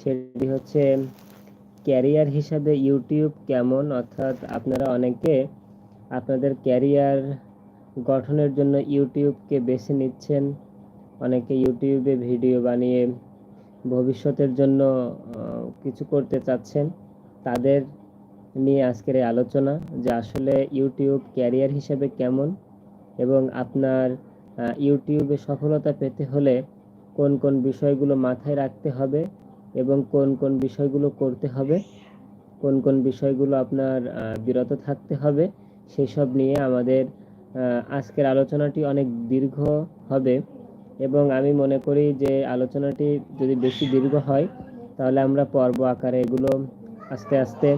সেটি হচ্ছে ক্যারিয়ার হিসাবে ইউটিউব কেমন? অর্থাৎ আপনারা অনেকে আপনাদের ক্যারিয়ার গঠনের জন্য ইউটিউবকে বেছে নিচ্ছেন। অনেকে ইউটিউবে ভিডিও বানিয়ে ভবিষ্যতের জন্য কিছু করতে চাচ্ছেন। তাদের নিয়ে আজকের এই আলোচনা যে আসলে ইউটিউব ক্যারিয়ার হিসেবে কেমন এবং আপনার ইউটিউবে সফলতা পেতে হলে কোন কোন বিষয়গুলো মাথায় রাখতে হবে এবং কোন কোন বিষয়গুলো করতে হবে, কোন কোন বিষয়গুলো আপনার বিরত থাকতে হবে সেই সব নিয়ে আমাদের আজকের আলোচনাটি অনেক দীর্ঘ হবে এবং আমি মনে করি যে আলোচনাটি যদি বেশি দীর্ঘ হয়, তাহলে আমরা পর্ব আকারে এগুলো আস্তে আস্তে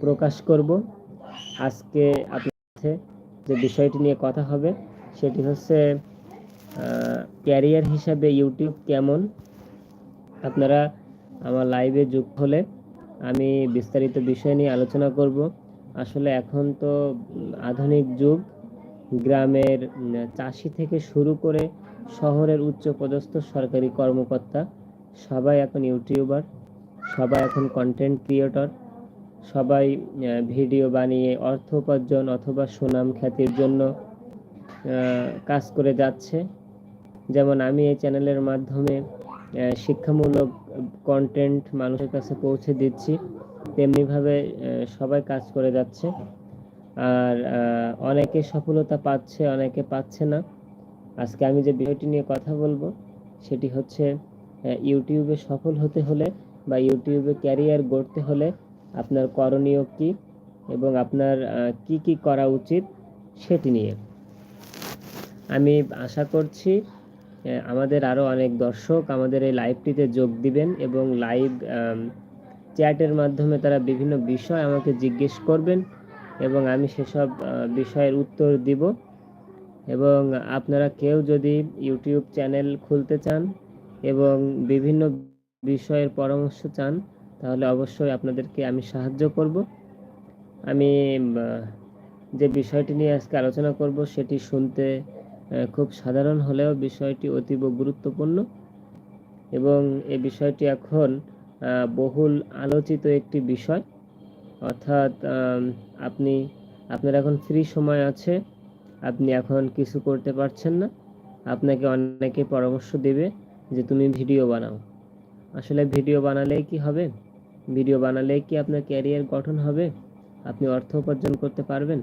প্রকাশ করব। আজকে আপনার যে বিষয়টি নিয়ে কথা হবে, সেটি হচ্ছে ক্যারিয়ার হিসাবে ইউটিউব কেমন? আপনারা আমার লাইভে যুক্ত হলে আমি বিস্তারিত বিষয় নিয়ে আলোচনা করব। আসলে এখন তো আধুনিক যুগ। গ্রামের চাষি থেকে শুরু করে শহরের উচ্চপদস্থ সরকারি কর্মকর্তা, সবাই এখন ইউটিউবার, সবাই এখন কন্টেন্ট ক্রিয়েটর সবাই ভিডিও বানিয়ে অর্থ উপার্জন অথবা সুনাম খ্যাতির জন্য কাজ করে যাচ্ছে। যেমন আমি এই চ্যানেলের মাধ্যমে শিক্ষামূলক কন্টেন্ট মানুষের কাছে পৌঁছে দিচ্ছি। তেমনিভাবে সবাই কাজ করে যাচ্ছে। আর অনেকে সফলতা পাচ্ছে, অনেকে পাচ্ছে না। আজকে আমি যে বিষয়টি নিয়ে কথা বলব, সেটি হচ্ছে ইউটিউবে সফল হতে হলে বা ইউটিউবে ক্যারিয়ার গড়তে হলে আপনার করণীয় কি এবং আপনার কি কি করা উচিত সেটি নিয়ে। আমি আশা করছি আমাদের আরও অনেক দর্শক আমাদের এই লাইভটিতে যোগ দিবেন এবং লাইভ চ্যাটের মাধ্যমে তারা বিভিন্ন বিষয় আমাকে জিজ্ঞেস করবেন এবং আমি সেসব বিষয়ের উত্তর দিব। এবং আপনারা কেউ যদি ইউটিউব চ্যানেল খুলতে চান এবং বিভিন্ন বিষয়ের পরামর্শ চান, তাহলে অবশ্যই আপনাদেরকে আমি সাহায্য করব। আমি যে বিষয়টি নিয়ে আজকে আলোচনা করব সেটি শুনতে খুব সাধারণ হলেও বিষয়টি অতীব গুরুত্বপূর্ণ এবং এ বিষয়টি এখন বহুল আলোচিত একটি বিষয়। অর্থাৎ আপনি, আপনার এখন ফ্রি সময় আছে, আপনি এখন কিছু করতে পারছেন না। আপনাকে অনেকে পরামর্শ দেবে যে তুমি ভিডিও বানাও। আসলে ভিডিও বানালেই কি হবে? ভিডিও বানালেই কি আপনার ক্যারিয়ার গঠন হবে? আপনি অর্থ উপার্জন করতে পারবেন?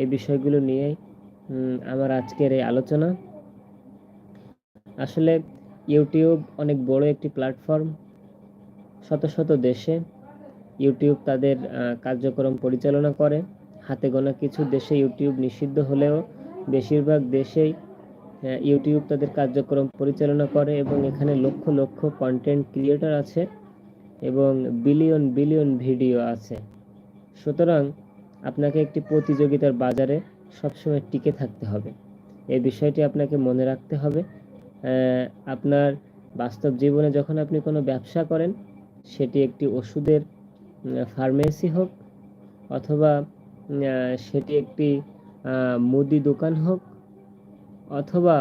এই বিষয়গুলো নিয়েই আমার আজকের এই আলোচনা। আসলে ইউটিউব অনেক বড় একটি প্ল্যাটফর্ম শত শত দেশে ইউটিউব তাদের কার্যক্রম পরিচালনা করে। হাতে গোনা কিছু দেশে ইউটিউব নিষিদ্ধ হলেও বেশিরভাগ দেশেই ইউটিউব তাদের কার্যক্রম পরিচালনা করে এবং এখানে লক্ষ লক্ষ কন্টেন্ট ক্রিয়েটর আছে এবং বিলিয়ন বিলিয়ন ভিডিও আছে। সুতরাং আপনাকে একটি প্রতিযোগিতার বাজারে সবসময় টিকে থাকতে হবে। এই বিষয়টি আপনাকে মনে রাখতে হবে। আপনার বাস্তব জীবনে যখন আপনি কোনো ব্যবসা করেন, সেটি একটি ওষুধের ফার্মেসি হোক অথবা সেটি একটি মুদি দোকান হোক অথবা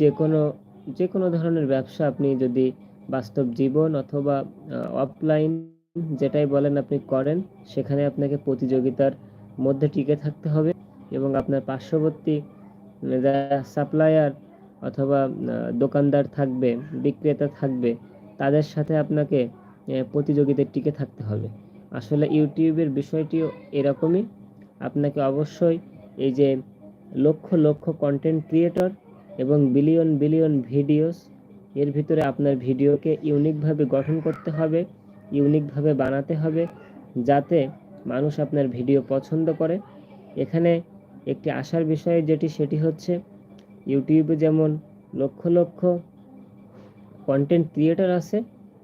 যে কোনো যে কোনো ধরনের ব্যবসা আপনি যদি বাস্তব জীবন অথবা অফলাইন যেটাই বলেন আপনি করেন, সেখানে আপনাকে প্রতিযোগিতার মধ্যে টিকে থাকতে হবে। এবং আপনার পার্শ্ববর্তী যারা সাপ্লায়ার অথবা দোকানদার থাকবে, বিক্রেতা থাকবে, তাদের সাথে আপনাকে প্রতিযোগিতায় টিকে থাকতে হবে। আসলে ইউটিউবের বিষয়টিও এরকমই। আপনাকে অবশ্যই এই যে লক্ষ লক্ষ কন্টেন্ট ক্রিয়েটর এবং বিলিয়ন বিলিয়ন ভিডিওস এর ভিতরে আপনার ভিডিওকে ইউনিকভাবে গঠন করতে হবে ইউনিকভাবে বানাতে হবে, যাতে মানুষ আপনার ভিডিও পছন্দ করে। এখানে একটি আশার বিষয় যেটি সেটি হচ্ছে ইউটিউবে যেমন লক্ষ লক্ষ কন্টেন্ট ক্রিয়েটর আছে,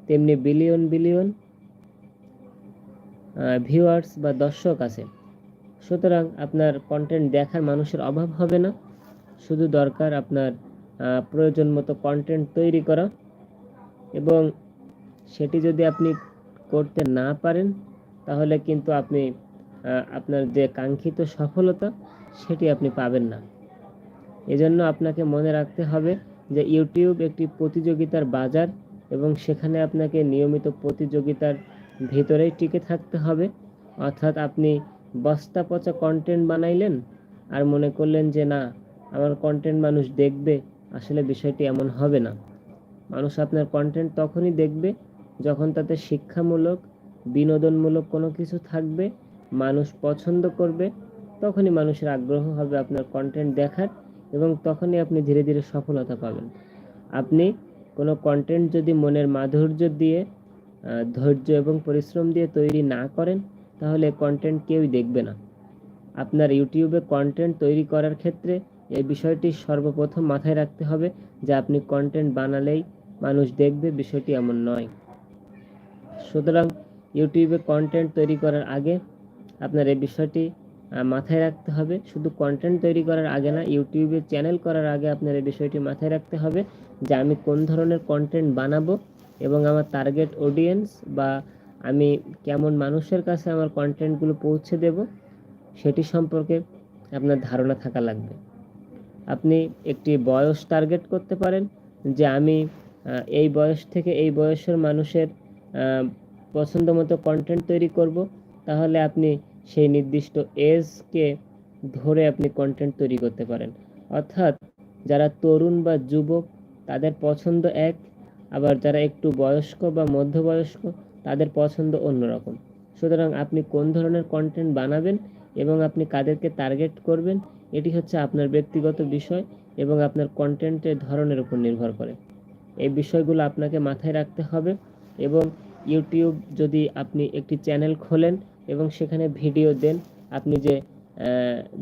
তেমনি বিলিয়ন বিলিয়ন ভিউয়ার্স বা দর্শক আছে। সুতরাং আপনার কন্টেন্ট দেখার মানুষের অভাব হবে না। শুধু দরকার আপনার প্রয়োজন মতো কন্টেন্ট তৈরি করা। এবং সেটি যদি আপনি করতে না পারেন, তাহলে কিন্তু আপনি আপনার যে কাঙ্ক্ষিত সফলতা সেটি আপনি পাবেন না। এজন্য আপনাকে মনে রাখতে হবে যে ইউটিউব একটি প্রতিযোগিতার বাজার এবং সেখানে আপনাকে নিয়মিত প্রতিযোগিতার ভিতরেই টিকে থাকতে হবে। অর্থাৎ আপনি বস্তা পচা কন্টেন্ট বানাইলেন আর মনে করলেন যে, না, আমার কন্টেন্ট মানুষ দেখবে, আসলে বিষয়টি এমন হবে না। মানুষ আপনার কন্টেন্ট তখনই দেখবে যখন তাতে শিক্ষামূলক, বিনোদনমূলক কোনো কিছু থাকবে, মানুষ পছন্দ করবে তখনই মানুষের আগ্রহ হবে আপনার কন্টেন্ট দেখার এবং তখনই আপনি ধীরে ধীরে সফলতা পাবেন। আপনি কোনো কন্টেন্ট যদি মনের মাধুর্য দিয়ে ধৈর্য এবং পরিশ্রম দিয়ে তৈরি না করেন, তাহলে কন্টেন্ট কেউই দেখবে না। আপনার ইউটিউবে কন্টেন্ট তৈরি করার ক্ষেত্রে এই বিষয়টি সর্বপ্রথম মাথায় রাখতে হবে যে আপনি কন্টেন্ট বানালেই মানুষ দেখবে, বিষয়টি এমন নয়। সুতরাং ইউটিউবে কন্টেন্ট তৈরি করার আগে আপনার এই বিষয়টি মাথায় রাখতে হবে। শুধু কন্টেন্ট তৈরি করার আগে না ইউটিউবে চ্যানেল করার আগে আপনার এই বিষয়টি মাথায় রাখতে হবে যে আমি কোন ধরনের কন্টেন্ট বানাবো এবং আমার টার্গেট অডিয়েন্স বা আমি কেমন মানুষের কাছে আমার কন্টেন্টগুলো পৌঁছে দেব, সেটি সম্পর্কে আপনার ধারণা থাকা লাগবে। আপনি একটি বয়স টার্গেট করতে পারেন যে আমি এই বয়স থেকে এই বয়সের মানুষের পছন্দ মতো কন্টেন্ট তৈরি করব। তাহলে আপনি সেই নির্দিষ্ট এজকে ধরে আপনি কন্টেন্ট তৈরি করতে পারেন। অর্থাৎ যারা তরুণ বা যুবক, তাদের পছন্দ এক, আবার যারা একটু বয়স্ক বা মধ্যবয়স্ক, তাদের পছন্দ অন্যরকম। সুতরাং আপনি কোন ধরনের কন্টেন্ট বানাবেন এবং আপনি কাদেরকে টার্গেট করবেন, এটি হচ্ছে আপনার ব্যক্তিগত বিষয় এবং আপনার কন্টেন্টের ধরনের উপর নির্ভর করে। এই বিষয়গুলো আপনাকে মাথায় রাখতে হবে এবং ইউটিউব যদি আপনি একটি চ্যানেল খোলেন এবং সেখানে ভিডিও দেন। আপনি যে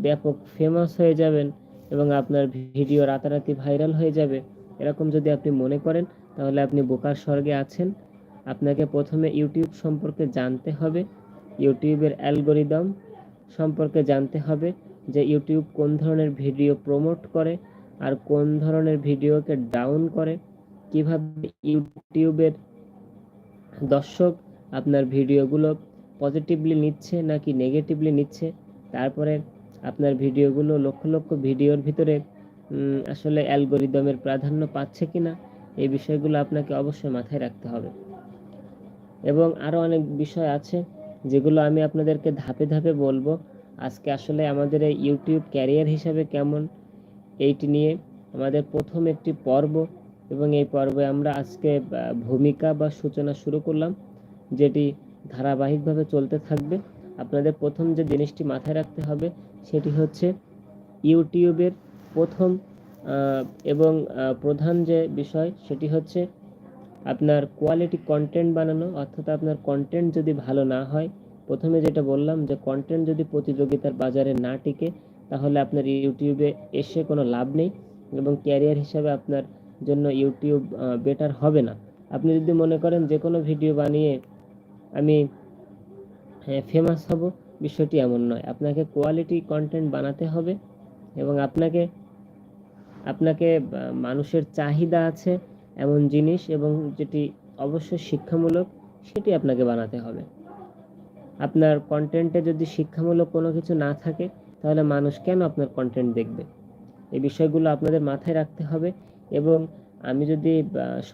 ব্যাপক ফেমাস হয়ে যাবেন এবং আপনার ভিডিও রাতারাতি ভাইরাল হয়ে যাবে, এরকম যদি আপনি মনে করেন, তাহলে আপনি বোকার স্বর্গে আছেন। আপনাকে প্রথমে ইউটিউব সম্পর্কে জানতে হবে। ইউটিউবের অ্যালগোরিদম সম্পর্কে জানতে হবে যে ইউটিউব কোন ধরনের ভিডিও প্রমোট করে আর কোন ধরনের ভিডিওকে ডাউন করে। কীভাবে ইউটিউবের দর্শক আপনার ভিডিওগুলো পজিটিভলি নিচ্ছে নাকি নেগেটিভলি নিচ্ছে? তারপরে আপনার ভিডিওগুলো লক্ষ লক্ষ ভিডিওর ভিতরে আসলে অ্যালগোরিদমের প্রাধান্য পাচ্ছে কিনা, এই বিষয়গুলো আপনাকে অবশ্যই মাথায় রাখতে হবে। এবং আরও অনেক বিষয় আছে যেগুলো আমি আপনাদেরকে ধাপে ধাপে বলব, আজকে আসলে আমাদের এই ইউটিউব ক্যারিয়ার হিসাবে কেমন, এইটি নিয়ে আমাদের প্রথম একটি পর্ব, এবং এই পর্বে আমরা আজকে ভূমিকা বা সূচনা শুরু করলাম, যেটি ধারাবাহিকভাবে চলতে থাকবে। আপনাদের প্রথম যে জিনিসটি মাথায় রাখতে হবে, সেটি হচ্ছে ইউটিউবের প্রথম এবং প্রধান যে বিষয়, সেটি হচ্ছে আপনার কোয়ালিটি কন্টেন্ট বানানো। অর্থাৎ আপনার কন্টেন্ট যদি ভালো না হয়, প্রথমে যেটা বললাম যে কন্টেন্ট যদি প্রতিযোগিতার বাজারে না টিকে, তাহলে আপনার ইউটিউবে এসে কোনো লাভ নেই এবং ক্যারিয়ার হিসাবে আপনার জন্য ইউটিউব বেটার হবে না। আপনি যদি মনে করেন যে কোনো ভিডিও বানিয়ে আমি ফেমাস হব, বিষয়টি এমন নয়। আপনাকে কোয়ালিটি কন্টেন্ট বানাতে হবে এবং আপনাকে আপনাকে মানুষের চাহিদা আছে এমন জিনিস এবং যেটি অবশ্যই শিক্ষামূলক, সেটি আপনাকে বানাতে হবে। আপনার কন্টেন্টে যদি শিক্ষামূলক কোনো কিছু না থাকে, তাহলে মানুষ কেন আপনার কন্টেন্ট দেখবে? এই বিষয়গুলো আপনাদের মাথায় রাখতে হবে এবং আমি যদি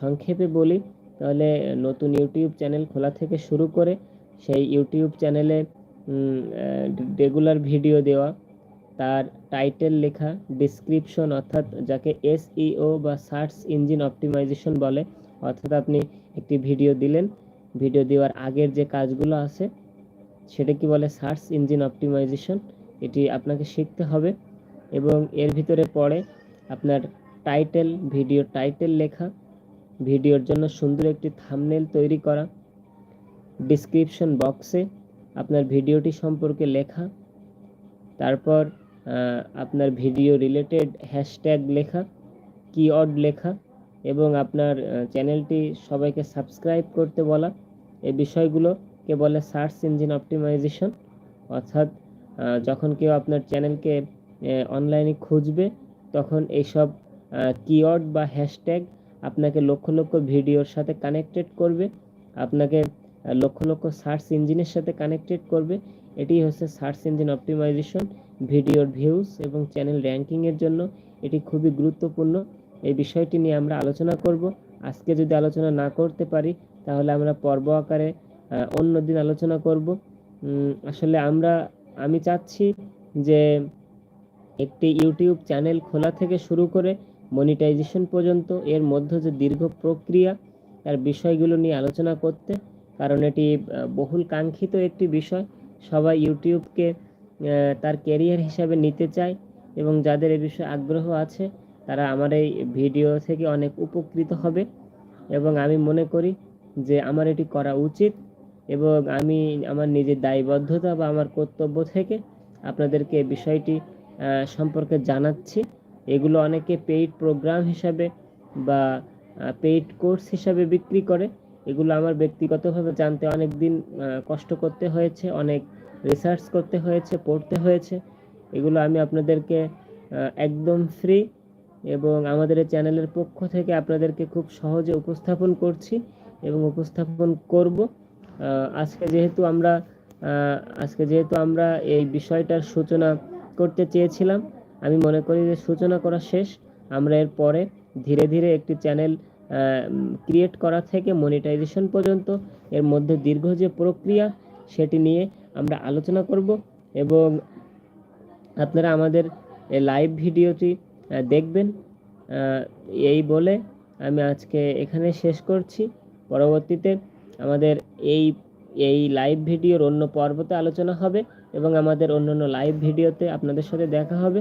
সংক্ষেপে বলি তাহলে নতুন ইউটিউব চ্যানেল খোলা থেকে শুরু করে সেই ইউটিউব চ্যানেলে রেগুলার ভিডিও দেওয়া, তার টাইটেল লেখা ডিসক্রিপশন অর্থাৎ যাকে এসইও বা সার্চ ইঞ্জিন অপটিমাইজেশন বলে, অর্থাৎ আপনি একটি ভিডিও দিলেন ভিডিও দেওয়ার আগের যে কাজগুলো আছে, সেটা কি বলে সার্চ ইঞ্জিন অপটিমাইজেশন এটি আপনাকে শিখতে হবে এবং এর ভিতরে পড়ে আপনার টাইটেল ভিডিও টাইটেল লেখা ভিডিওর জন্য সুন্দর একটি থামনেল তৈরি করা। ডিসক্রিপশন বক্সে আপনার ভিডিওটি সম্পর্কে লেখা। তারপর আপনার ভিডিও রিলেটেড হ্যাশট্যাগ লেখা কিওয়ার্ড লেখা এবং আপনার চ্যানেলটি সবাইকে সাবস্ক্রাইব করতে বলা। এই বিষয়গুলোকে বলে সার্চ ইঞ্জিন অপটিমাইজেশন অর্থাৎ যখন কেউ আপনার চ্যানেলকে অনলাইনে খুঁজবে, তখন এইসব কিওয়ার্ড বা হ্যাশট্যাগ আপনাকে লক্ষ লক্ষ ভিডিওর সাথে কানেক্টেড করবে, আপনাকে লক্ষ লক্ষ সার্চ ইঞ্জিনের সাথে কানেক্টেড করবে। এটি হচ্ছে সার্চ ইঞ্জিন অপটিমাইজেশন ভিডিওর ভিউজ এবং চ্যানেল র্যাঙ্কিংয়ের জন্য। এটি খুবই গুরুত্বপূর্ণ। এই বিষয়টি নিয়ে আমরা আলোচনা করব। আজকে যদি আলোচনা না করতে পারি, তাহলে আমরা পর্ব আকারে অন্য দিন আলোচনা করব। আসলে আমরা, আমি চাচ্ছি যে একটি ইউটিউব চ্যানেল খোলা থেকে শুরু করে মনিটাইজেশন পর্যন্ত, এর মধ্যে যে দীর্ঘ প্রক্রিয়া, তার বিষয়গুলো নিয়ে আলোচনা করতে, কারণ এটি বহুল কাঙ্ক্ষিত একটি বিষয়। সবাই ইউটিউবকে তার ক্যারিয়ার হিসাবে নিতে চায় এবং যাদের এ বিষয়ে আগ্রহ আছে, তারা আমার এই ভিডিও থেকে অনেক উপকৃত হবে। এবং আমি মনে করি যে আমার এটি করা উচিত এবং আমি আমার নিজের দায়বদ্ধতা বা আমার কর্তব্য থেকে আপনাদেরকে বিষয়টি সম্পর্কে জানাচ্ছি। এগুলো অনেকে পেইড প্রোগ্রাম হিসাবে বা পেইড কোর্স হিসাবে বিক্রি করে। এগুলো আমার ব্যক্তিগতভাবে জানতে অনেক দিন কষ্ট করতে হয়েছে, অনেক রিসার্চ করতে হয়েছে, পড়তে হয়েছে। এগুলো আমি আপনাদেরকে একদম ফ্রি এবং আমাদের এই চ্যানেলের পক্ষ থেকে আপনাদেরকে খুব সহজে উপস্থাপন করছি এবং উপস্থাপন করব। আজকে যেহেতু আমরা আজকে যেহেতু আমরা এই বিষয়টার সূচনা করতে চেয়েছিলাম আমি মনে করি যে সূচনা করা শেষ। আমরা এর পরে ধীরে ধীরে একটি চ্যানেল ক্রিয়েট করা থেকে মনিটাইজেশন পর্যন্ত, এর মধ্যে দীর্ঘ যে প্রক্রিয়া, সেটি নিয়ে আমরা আলোচনা করব এবং আপনারা আমাদের লাইভ ভিডিওটি দেখবেন। এই বলে আমি আজকে এখানে শেষ করছি। পরবর্তীতে আমাদের এই এই লাইভ ভিডিওর অন্য পর্বতে আলোচনা হবে এবং আমাদের অন্যান্য লাইভ ভিডিওতে আপনাদের সাথে দেখা হবে।